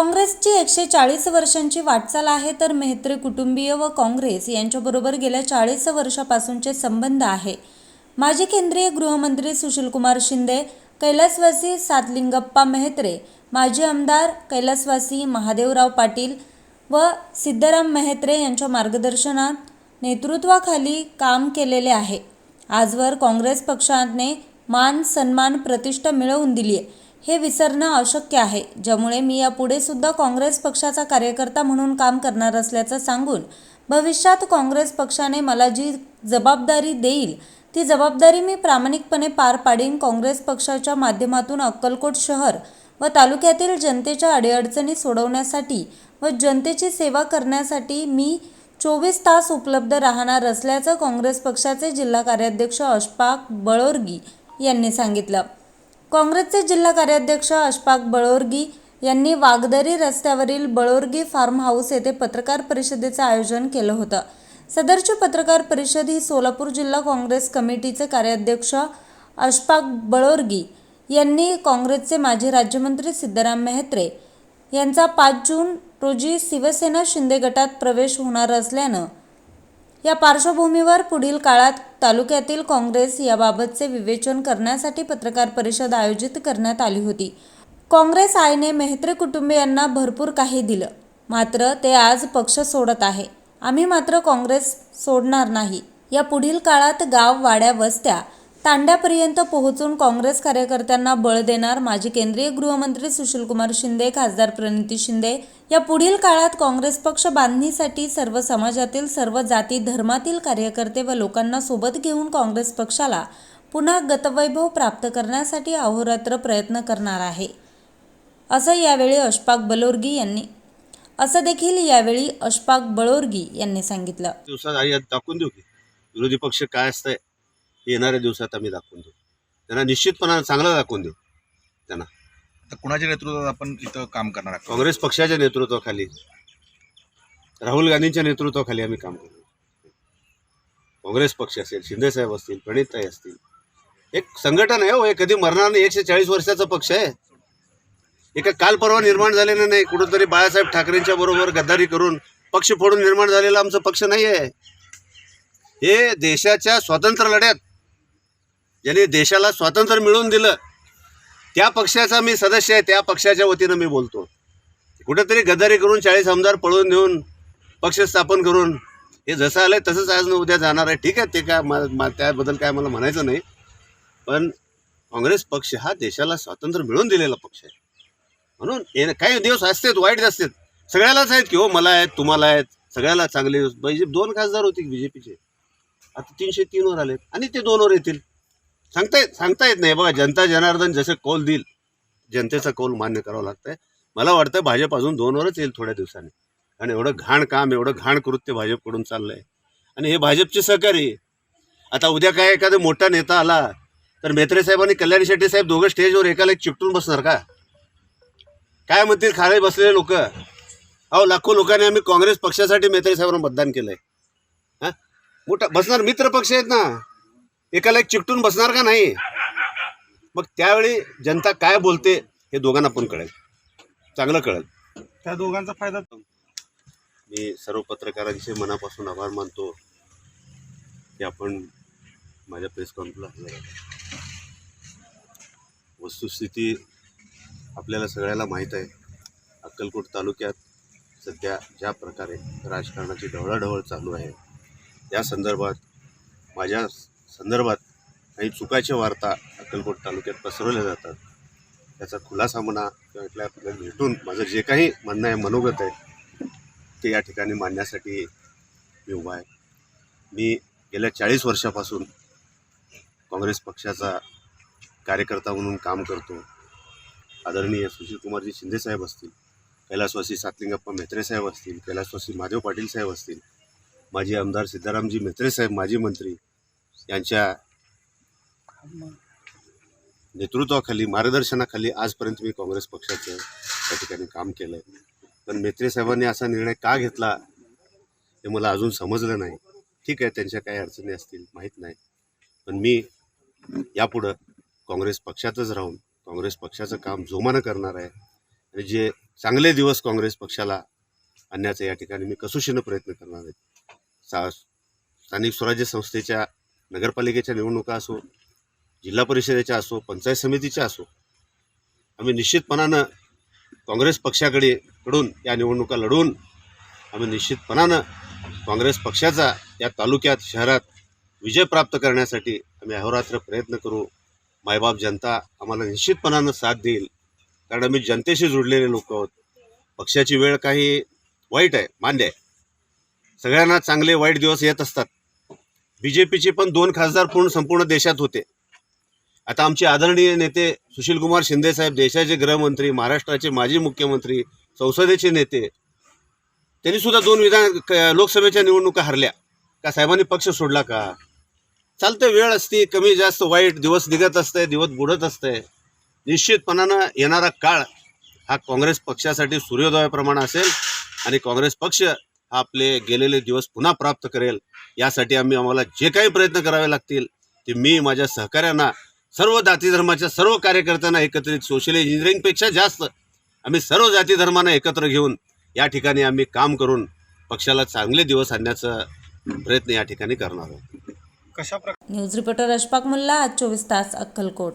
काँग्रेसची एकशे चाळीस वर्षांची वाटचाल आहे तर मेहत्रे कुटुंबीय व काँग्रेस यांच्याबरोबर गेल्या चाळीस वर्षापासूनचे संबंध आहे. माजी केंद्रीय गृहमंत्री सुशीलकुमार शिंदे कैलासवासी सातलिंगप्पा मेहत्रे माजी आमदार कैलासवासी महादेवराव पाटील व सिद्धराम मेहत्रे यांच्या मार्गदर्शनात नेतृत्वाखाली काम केलेले आहे. आजवर काँग्रेस पक्षाने मान सन्मान प्रतिष्ठा मिळवून दिली आहे. हे विसरणं अशक्य आहे ज्यामुळे मी यापुढे सुद्धा काँग्रेस पक्षाचा कार्यकर्ता म्हणून काम करणार असल्याचं सांगून भविष्यात काँग्रेस पक्षाने मला जी जबाबदारी देईल ती जबाबदारी मी प्रामाणिकपणे पार पाडीन काँग्रेस पक्षाच्या माध्यमातून अक्कलकोट शहर व तालुक्यातील जनतेच्या अडीअडचणी सोडवण्यासाठी व जनतेची सेवा करण्यासाठी मी चोवीस तास उपलब्ध राहणार असल्याचं काँग्रेस पक्षाचे जिल्हा कार्याध्यक्ष अशफाक बळोरगी यांनी सांगितलं. काँग्रेसचे जिल्हा कार्याध्यक्ष अशफाक बळोरगी यांनी वागदरी रस्त्यावरील बळोरगी फार्म हाऊस येथे पत्रकार परिषदेचं आयोजन केलं होतं. सदरची पत्रकार परिषद ही सोलापूर जिल्हा काँग्रेस कमिटीचे कार्याध्यक्ष अशफाक बळोरगी यांनी काँग्रेसचे माजी राज्यमंत्री सिद्धराम मेहत्रे यांचा पाच जून रोजी शिवसेना शिंदे गटात प्रवेश होणार असल्यानं या पार्श्वभूमीवर पुढील काळात तालुक्यातील काँग्रेस याबाबतचे विवेचन करण्यासाठी पत्रकार परिषद आयोजित करण्यात आली होती. काँग्रेस आयने मेहत्रे कुटुंबियांना भरपूर काही दिलं. मात्र ते आज पक्ष सोडत आहे. आम्ही मात्र काँग्रेस सोडणार नाही. या पुढील काळात गाव वाड्या वस्त्या तांड्यापर्यंत पोहोचून काँग्रेस कार्यकर्त्यांना बळ देणार माजी केंद्रीय गृहमंत्री सुशीलकुमार शिंदे खासदार प्रणिती शिंदे. या पुढील काळात काँग्रेस पक्ष बांधणीसाठी सर्व समाजातील सर्व जाती धर्मातील कार्यकर्ते व लोकांना सोबत घेऊन काँग्रेस पक्षाला पुन्हा गतवैभव प्राप्त करण्यासाठी अहोरात्र प्रयत्न करणार आहे. असं यावेळी अशफाक बलोर्गी यांनी असं देखील यावेळी अशफाक बळोर्गी यांनी सांगितलं. दिवसात दाखवून देऊ की. विरोधी पक्ष काय असतंय? हे येणाऱ्या दिवसात आम्ही दाखवून देऊ. त्यांना निश्चितपणाने चांगलं दाखवून देऊ. त्यांना. तर कुणाच्या नेतृत्वात आपण इथं काम करणार आहोत? काँग्रेस पक्षाच्या नेतृत्वाखाली राहुल गांधींच्या नेतृत्वाखाली आम्ही काम करू काँग्रेस पक्ष असेल शिंदेसाहेब असतील प्रणितताई असतील. एक संघटन आहे हो हे कधी मरणार नाही एकशे चाळीस वर्षाचा पक्ष आहे. एका काल परवा निर्माण झालेलं नाही कुठंतरी बाळासाहेब ठाकरेंच्या बरोबर गद्दारी करून पक्ष फोडून निर्माण झालेला आमचा पक्ष नाही आहे हे देशाच्या स्वातंत्र्य लढ्यात ज्यांनी देशाला स्वातंत्र्य मिळवून दिलं. त्या पक्षाचा मी सदस्य आहे त्या पक्षाच्या वतीनं मी बोलतो. कुठेतरी गद्दारी करून चाळीस आमदार पळवून नेऊन पक्ष स्थापन करून हे जसं आलं आहे तसंच आज न उद्या जाणार आहे. ठीक आहे ते काय मा- त्याबद्दल काय मला म्हणायचं नाही. पण काँग्रेस पक्ष हा देशाला स्वातंत्र्य मिळवून दिलेला पक्ष आहे. म्हणून हे काही दिवस असतेत वाईट असतात. सगळ्यालाच आहेत की हो मला आहेत तुम्हाला आहेत. सगळ्याला चांगले दिवस म्हणजे दोन खासदार होते बी जे पीचे आता तीनशे तीनवर आलेत आणि ते दोनवर येतील. सांगता येत सांगता येत नाही. बघा जनता जनार्दन जसं कौल देईल जनतेचा कौल मान्य करावा लागतंय. मला वाटतं भाजप अजून दोनवरच येईल थोड्या दिवसांनी. आणि एवढं घाण काम एवढं घाण कृत्य भाजपकडून चाललंय. आणि हे भाजपचे सहकारी. आता उद्या काय एखादा मोठा नेता आला तर मेत्रे साहेब आणि कल्याणी शेट्टी साहेब दोघं स्टेजवर एकाला एक चिकटून बसणार का? काय म्हणतील खाली बसलेले लोक? अहो लाखो लोकांनी आम्ही काँग्रेस पक्षासाठी मेत्रे साहेबांना मतदान केलंय. हा? मोठा बसणार मित्र पक्ष आहेत ना. एकाला एक चिकटून बसणार का नाही? मग त्यावेळी जनता काय बोलते हे दोघांना पण कळेल. चांगलं कळेल. त्या दोघांचा फायदा मी सर्व पत्रकारांचे मनापासून आभार मानतो की आपण माझ्या प्रेस कॉन्फरन्सला वस्तुस्थिती आपल्याला सगळ्याला माहीत आहे. अक्कलकोट तालुक्यात सध्या ज्या प्रकारे राजकारणाची ढवळाढवळ चालू आहे या संदर्भात माझ्या संदर्भात काही चुकाच्या वार्ता अक्कलकोट तालुक्यात पसरवल्या जातात. त्याचा खुलासा म्हणा किंवा इथल्या आपल्याला भेटून माझं जे काही म्हणणं आहे मनोगत आहे ते या ठिकाणी मांडण्यासाठी मी उभा आहे. मी गेल्या चाळीस वर्षापासून काँग्रेस पक्षाचा कार्यकर्ता म्हणून काम करतो. आदरणीय सुशीलकुमारजी शिंदेसाहेब असतील कैलासवासी सातलिंगप्पा मेत्रे साहेब असतील कैलासवासी महादेव पाटील साहेब असतील माजी आमदार सिद्धारामजी मेत्रे साहेब माजी मंत्री यांच्या नेतृत्वाखाली मार्गदर्शनाखाली आजपर्यंत मी काँग्रेस पक्षाचं त्या ठिकाणी काम केलं आहे पण मेत्रे साहेबांनी असा निर्णय का घेतला हे मला अजून समजलं नाही. ठीक आहे त्यांच्या काही अडचणी असतील माहीत नाही. पण मी यापुढं काँग्रेस पक्षातच राहून काँग्रेस पक्षाचं काम जोमानं करणार आहे. आणि जे चांगले दिवस काँग्रेस पक्षाला आणण्याचा या ठिकाणी मी कसोशीनं प्रयत्न करणार आहे. सा स्थानिक स्वराज्य संस्थेच्या नगरपालिकेच्या निवडणुका असो जिल्हा परिषदेच्या असो पंचायत समितीच्या असो आम्ही निश्चितपणानं काँग्रेस पक्षाकडे कडून या निवडणुका लढवून आम्ही निश्चितपणानं काँग्रेस पक्षाचा या तालुक्यात शहरात विजय प्राप्त करण्यासाठी आम्ही अहोरात्र प्रयत्न करू. मायबाप जनता आम्हाला निश्चितपणानं साथ देईल. कारण आम्ही जनतेशी जुडलेले लोक आहोत. पक्षाची वेळ काही वाईट आहे मान्य आहे. सगळ्यांना चांगले वाईट दिवस येत असतात. बी जे पीचे पण दोन खासदार पूर्ण संपूर्ण देशात होते. आता आमचे आदरणीय नेते सुशीलकुमार शिंदेसाहेब देशाचे गृहमंत्री महाराष्ट्राचे माजी मुख्यमंत्री संसदेचे नेते त्यांनी सुद्धा दोन विधान क- लोकसभेच्या निवडणुका हरल्या. का साहेबांनी पक्ष सोडला का? चालतं वेळ असते कमी जास्त वाईट दिवस निघत असते दिवस बुडत असते निश्चितपणानं येणारा काळ हा काँग्रेस पक्षासाठी सूर्योदयाप्रमाणे असेल आणि काँग्रेस पक्ष हा आपले गेलेले दिवस पुन्हा प्राप्त करेल. यासाठी आम्ही आम्हाला जे काही प्रयत्न करावे लागतील ते मी माझ्या सहकाऱ्यांना सर्व जाती धर्माच्या सर्व कार्यकर्त्यांना एकत्रित सोशल इंजिनिअरिंगपेक्षा जास्त आम्ही सर्व जाती धर्मांना एकत्र घेऊन या ठिकाणी आम्ही काम करून पक्षाला चांगले दिवस आणण्याचा प्रयत्न या ठिकाणी करणार आहोत. कशा प्रकारे न्यूज रिपोर्टर अशफाक मुल्ला आज चोवीस तास अक्कलकोट.